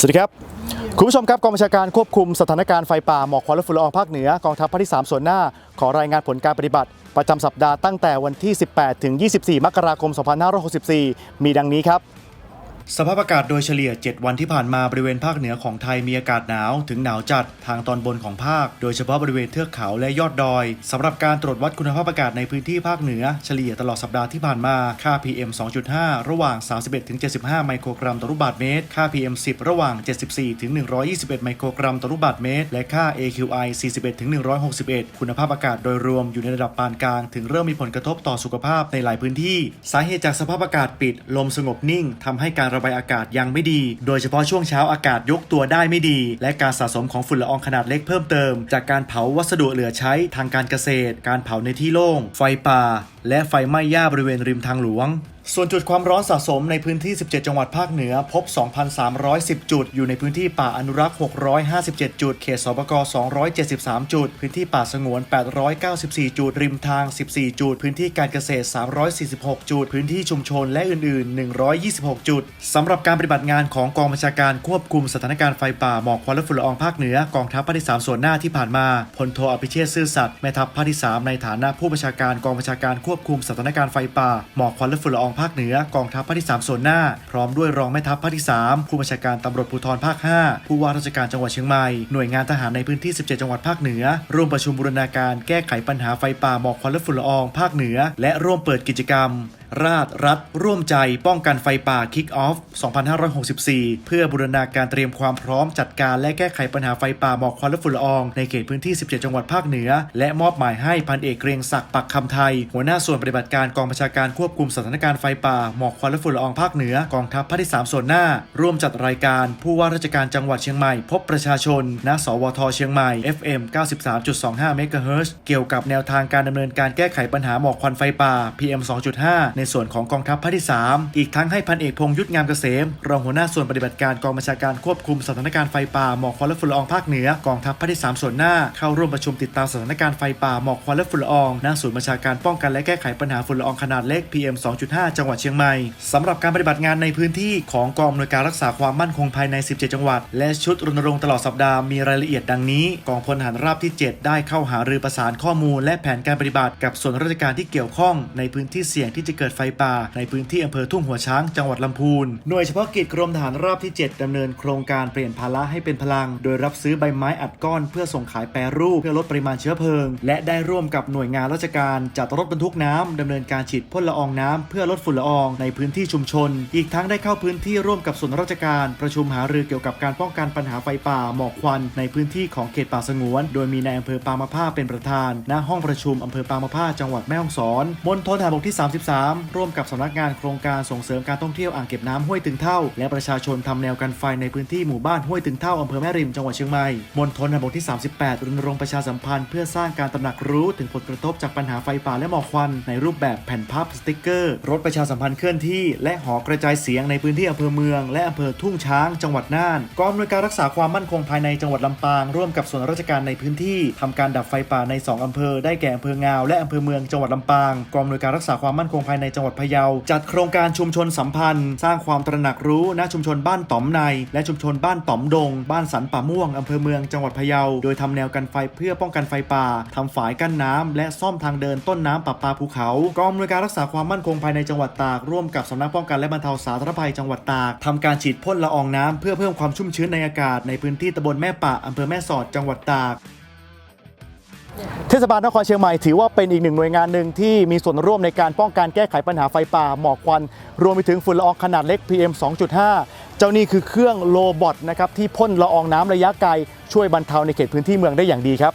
สวัสดีครับ คุณผู้ชมครับกองบัญชาการควบคุมสถานการณ์ไฟป่าหมอกควันและฝุ่นละอองภาคเหนือกองทัพภาคที่ 3 ส่วนหน้า ขอรายงานผลการปฏิบัติ ประจำสัปดาห์ตั้งแต่วันที่ 18 ถึง 24 มกราคม 2564 มีดังนี้ครับ สภาพอากาศโดยเฉลี่ย 7 วันที่ผ่านมาบริเวณภาคเหนือของไทยมีอากาศหนาวถึงหนาวจัดทางตอนบนของภาค โดยเฉพาะบริเวณเทือกเขาและยอดดอยสำหรับการตรวจวัดคุณภาพอากาศในพื้นที่ภาคเหนือ เฉลี่ยตลอดสัปดาห์ที่ผ่านมา ค่า PM 2.5 ระหว่าง 31ถึง75 ไมโครกรัมต่อลูกบาศก์เมตร ค่า PM 10 ระหว่าง 74ถึง121 ไมโครกรัมต่อลูกบาศก์เมตร และค่า AQI 41ถึง161 คุณภาพอากาศโดยรวมอยู่ในระดับปานกลาง ถึงเริ่มมีผลกระทบต่อสุขภาพในหลายพื้นที่ สาเหตุจากสภาพอากาศปิด ลมสงบนิ่งทำให้การระบายอากาศยังไม่ดี โดยเฉพาะช่วงเช้าอากาศยกตัวได้ไม่ดี และการสะสมของฝุ่นละอองขนาดเล็กเพิ่มเติม จากการเผาวัสดุเหลือใช้ทางการเกษตร การเผาในที่โล่ง ไฟป่า และไฟไหม้หญ้าบริเวณริมทางหลวง ส่วนจุดความร้อนสะสมในพื้นที่ 17 จังหวัดภาคเหนือ พบ 2,310 จุด อยู่ในพื้นที่ป่าอนุรักษ์ 657 จุด เขตสปก273 จุด พื้นที่ป่าสงวน 894 จุด ริมทาง 14 จุด พื้นที่การเกษตร 346 จุด พื้นที่ชุมชนและอื่น ๆ 126 จุด สำหรับการปฏิบัติงานของกองบัญชาการควบคุมสถานการณ์ไฟป่าหมอกควันและฝุ่นละอองภาคเหนือกองทัพภาคที่ 3 ส่วนหน้าที่ผ่านมาพลโทอภิเชษฐ์ซื่อสัตย์แม่ทัพภาคที่ 3 ในฐานะผู้บัญชาการกองบัญชาการควบคุมสถานการณ์ไฟป่าหมอกควันและฝุ่นละอองภาคเหนือกองทัพภาคที่ 3 ส่วนหน้า พร้อมด้วยรองแม่ทัพภาคที่ 3 ผู้บัญชาการตำรวจภูธรภาค 5 ผู้ว่าราชการจังหวัดเชียงใหม่ หน่วยงานทหารในพื้นที่ 17 จังหวัดภาคเหนือ ร่วมประชุมบูรณาการแก้ไขปัญหาไฟป่าหมอกควันและฝุ่นละอองภาคเหนือ และร่วมเปิดกิจกรรมราชรัฐร่วมใจป้องกันไฟป่า Kick Off 2564 เพื่อบูรณาการเตรียมความพร้อมจัดการและแก้ไขปัญหาไฟป่าหมอกควันและฝุ่นละออง ในเขตพื้นที่ 17 จังหวัดภาคเหนือ และมอบหมายให้พันเอกเกรียงศักดิ์ปักคำไทย หัวหน้าส่วนปฏิบัติการกองบัญชาการควบคุมสถานการณ์ไฟป่าหมอกควันและฝุ่นละอองภาคเหนือกองทัพภาคที่ 3 ส่วนหน้า ร่วมจัดรายการ ผู้ว่าราชการจังหวัดเชียงใหม่ พบประชาชนณสวทเชียงใหม่ FM 93.25เมกะเฮิรตซ์เกี่ยวกับแนวทางการดำเนินการแก้ไขปัญหาหมอกควันไฟป่า PM 2.5ในส่วนของกองทัพภาคที่ 3 อีกทั้งให้พันเอกพงษ์ยุทธงามเกษม รองหัวหน้าส่วนปฏิบัติการกองบัญชาการควบคุมสถานการณ์ไฟป่าหมอกควันและฝุ่นละอองภาคเหนือกองทัพภาคที่ 3 ส่วนหน้าเข้าร่วมประชุมติดตามสถานการณ์ไฟป่าหมอกควันและฝุ่นละอองณศูนย์บัญชาการป้องกันและแก้ไขปัญหาฝุ่นละอองขนาดเล็ก PM 2.5 จังหวัดเชียงใหม่สำหรับการปฏิบัติงานในพื้นที่ของกองอำนวยการรักษาความมั่นคงภายใน 17 จังหวัด และชุดรณรงค์ตลอดสัปดาห์มีรายละเอียดดังนี้ กองพลทหารราบที่ 7 ได้เข้าหารือประสานข้อมูล และแผนการปฏิบัติกับส่วนราชการที่เกี่ยวข้องในพื้นที่เสี่ยงที่จะเกิดไฟป่า ในพื้นที่อำเภอทุ่งหัวช้างจังหวัดลำพูน หน่วยเฉพาะกิจกรมทหารราบที่ 7ดำเนินโครงการเปลี่ยนภาระให้เป็นพลัง โดยรับซื้อใบไม้อัดก้อน เพื่อส่งขายแปรรูปเพื่อลดปริมาณเชื้อเพลิง และได้ร่วมกับหน่วยงานราชการจัดรถบรรทุกน้ำดำเนินการฉีดพ่นละอองน้ำเพื่อลดฝุ่นละอองในพื้นที่ชุมชน อีกทั้งได้เข้าพื้นที่ร่วมกับส่วนราชการ ประชุมหารือเกี่ยวกับการป้องกันปัญหาไฟป่าหมอกควันในพื้นที่ของเขตป่าสงวน โดยมีนายอำเภอปางมะผ้าเป็นประธาน ณ ห้องประชุมอำเภอปางมะผ้าจังหวัดแม่ฮ่องสอน มณฑลทหารบกที่ 33ร่วมกับสำนักงานโครงการส่งเสริมการท่องเที่ยวอ่างเก็บน้ำห้วยตึงเท่า และประชาชนทำแนวกันไฟในพื้นที่หมู่บ้านห้วยตึงเท่าอำเภอแม่ริมจังหวัดเชียงใหม่มณฑลทหารบกที่ 38รณรงค์ประชาสัมพันธ์เพื่อสร้างการตระหนักรู้ถึงผลกระทบจากปัญหาไฟป่าและหมอกควัน ในรูปแบบแผ่นพับสติกเกอร์ รถประชาสัมพันธ์เคลื่อนที่ และหอกระจายเสียงในพื้นที่อำเภอเมือง และอำเภอทุ่งช้างจังหวัดน่านกองอำนวยการรักษาความมั่นคงภายในจังหวัดลำปาง ร่วมกับส่วนราชการในพื้นที่ทำการดับไฟป่าใน 2อำเภอได้แก่อำเภองาวและอำเภอเมืองจังหวัดลำปางกองอำนวยการรักษาความมั่นคงภายในจังหวัดพะเยา จัดโครงการชุมชนสัมพันธ์ สร้างความตระหนักรู้ณชุมชนบ้านต๋อมใน และชุมชนบ้านต๋อมดง บ้านสันป่าม่วงอำเภอเมืองจังหวัดพะเยา โดยทำแนวกันไฟเพื่อป้องกันไฟป่าทำฝายกั้นน้ำและซ่อมทางเดินต้นน้ำปะปาภูเขากองอำนวยการรักษาความมั่นคงภายในจังหวัดตากร่วมกับสำนักป้องกันและบรรเทาสาธารณภัยจังหวัดตากทำการฉีดพ่นละอองน้ำเพื่อเพิ่มความชุ่มชื้นในอากาศในพื้นที่ตำบลแม่ปะอำเภอแม่สอดจังหวัดตาก เทศบาลนครเชียงใหม่ถือว่าเป็นอีกหนึ่งหน่วยงานหนึ่งที่มีส่วนร่วมในการป้องกันแก้ไขปัญหาไฟป่าหมอกควัน รวมไปถึงฝุ่นละอองขนาดเล็ก PM 2.5 เจ้านี่คือเครื่องโลบอทนะครับที่พ่นละอองน้ำระยะไกลช่วยบรรเทาในเขตพื้นที่เมืองได้อย่างดีครับ